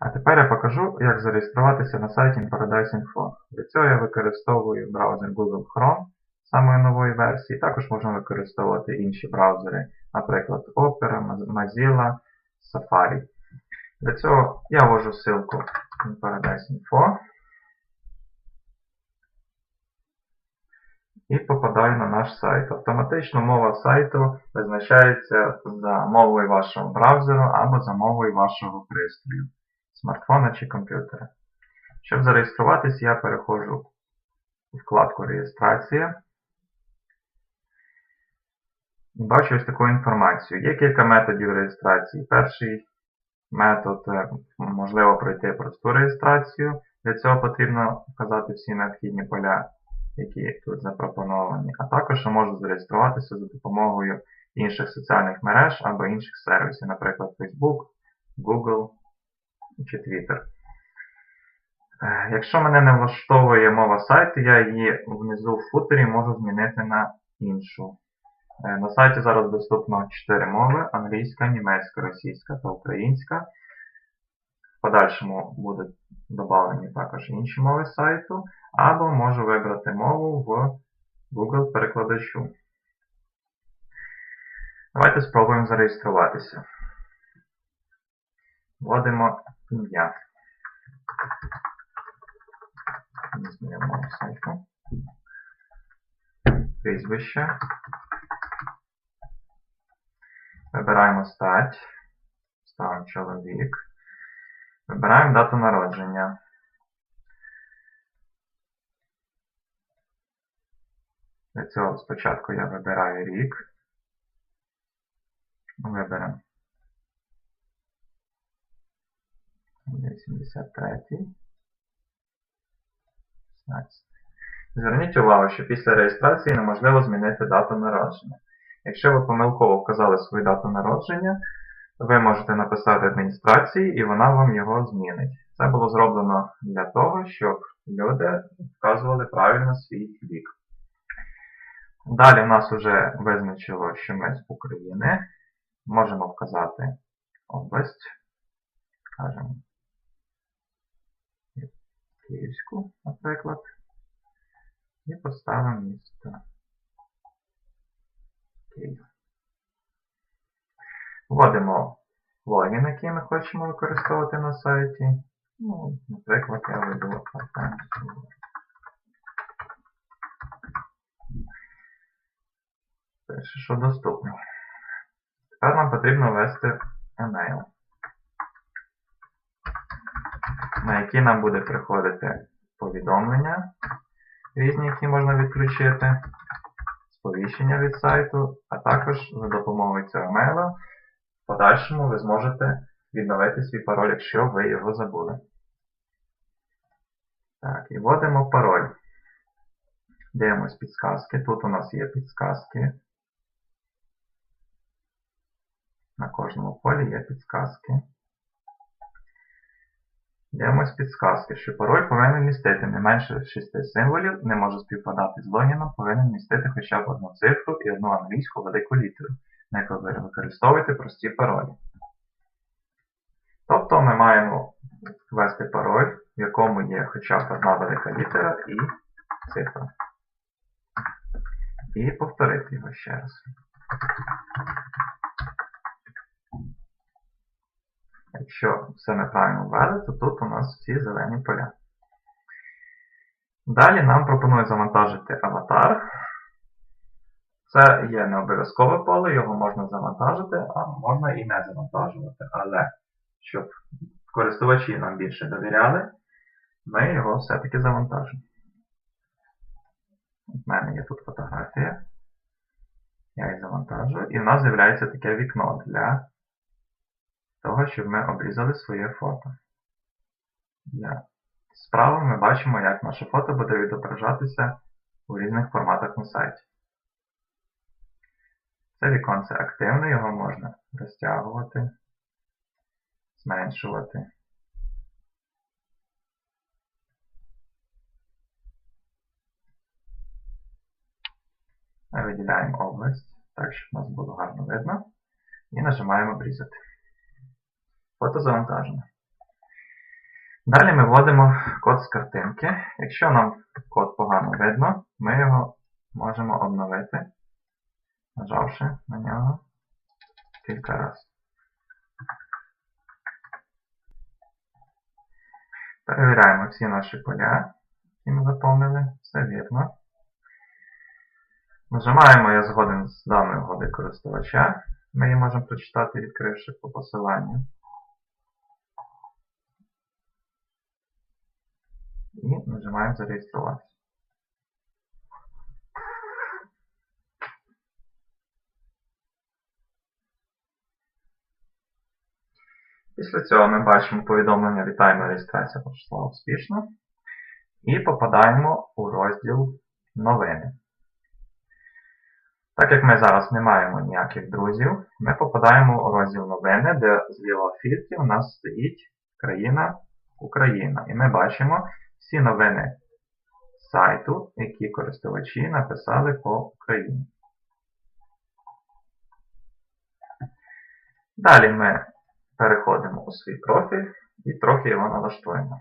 А тепер я покажу, як зареєструватися на сайті Paradise Info. Для цього я використовую браузер Google Chrome самої нової версії. Також можна використовувати інші браузери, наприклад, Opera, Mozilla, Safari. Для цього я ввожу ссылку на Paradise Info і попадаю на наш сайт. Автоматично мова сайту визначається за мовою вашого браузеру або за мовою вашого пристрою, смартфона чи комп'ютера. Щоб зареєструватись, я переходжу у вкладку Реєстрація. І бачу ось таку інформацію. Є кілька методів реєстрації. Перший метод можливо пройти просту реєстрацію. Для цього потрібно вказати всі необхідні поля, які тут запропоновані. А також можу зареєструватися за допомогою інших соціальних мереж або інших сервісів, наприклад, Facebook, Google Twitter. Якщо мене не влаштовує мова сайту, я її внизу в футері можу змінити на іншу. На сайті зараз доступно 4 мови: англійська, німецька, російська та українська. В подальшому будуть додавлені також інші мови сайту, або можу вибрати мову в Google перекладачу. Давайте спробуємо зареєструватися. Вводимо ім'я. Мову сайту. Прізвище. Вибираємо стать. Ставимо чоловік. Вибираємо дату народження. Для цього спочатку я вибираю рік. Виберемо 83. 16. Зверніть увагу, що після реєстрації неможливо змінити дату народження. Якщо ви помилково вказали свою дату народження, ви можете написати адміністрації і вона вам його змінить. Це було зроблено для того, щоб люди вказували правильно свій вік. Далі в нас вже визначило, що ми з України. Можемо вказати область. Скажемо Київську, наприклад. І поставимо місто Київ. Вводимо логін, який ми хочемо використовувати на сайті. Ну, Наприклад, я веду Артем Пише, що доступний. Тепер нам потрібно ввести емейл, на який нам буде приходити повідомлення різні, які можна відключити, сповіщення від сайту, а також за допомогою цього емейла в подальшому ви зможете відновити свій пароль, якщо ви його забули. Так, і вводимо пароль. Дивимось підсказки. Тут у нас є підсказки. На кожному полі є підсказки. Дивимось підсказки, що пароль повинен містити не менше 6 символів, не може співпадати з логіном, повинен містити хоча б одну цифру і одну англійську велику літеру, на яку ви використовуєте прості паролі. Тобто ми маємо ввести пароль, в якому є хоча б одна велика літера і цифра. І повторити його ще раз. Якщо все ми правильно ввели, то тут у нас всі зелені поля. Далі нам пропонують завантажити аватар. Це є не обов'язкове поле, його можна завантажити, а можна і не завантажувати. Але щоб користувачі нам більше довіряли, ми його все-таки завантажимо. У мене є тут фотографія. Я її завантажую. І в нас з'являється таке вікно для того, щоб ми обрізали своє фото. Yeah. Справа ми бачимо, як наше фото буде відображатися у різних форматах на сайті. Це віконце активне, його можна розтягувати, зменшувати. Виділяємо область, так, щоб нас було гарно видно. І нажимаємо обрізати. Фото завантажено. Далі ми вводимо код з картинки. Якщо нам код погано видно, ми його можемо обновити, нажавши на нього кілька разів. Перевіряємо всі наші поля, які ми заповнили. Все вірно. Нажимаємо Я згоден з даною угодою користувача. Ми її можемо прочитати, відкривши по посиланню. І нажимаємо Зареєструватися. Після цього ми бачимо повідомлення Вітаємо реєстрація пройшла успішно. І попадаємо у розділ Новини. Так як ми зараз не маємо ніяких друзів, ми попадаємо у розділ новини, де зліва в фільтрі у нас стоїть країна Україна. І ми бачимо всі новини сайту, які користувачі написали по Україні. Далі ми переходимо у свій профіль і трохи його налаштуємо.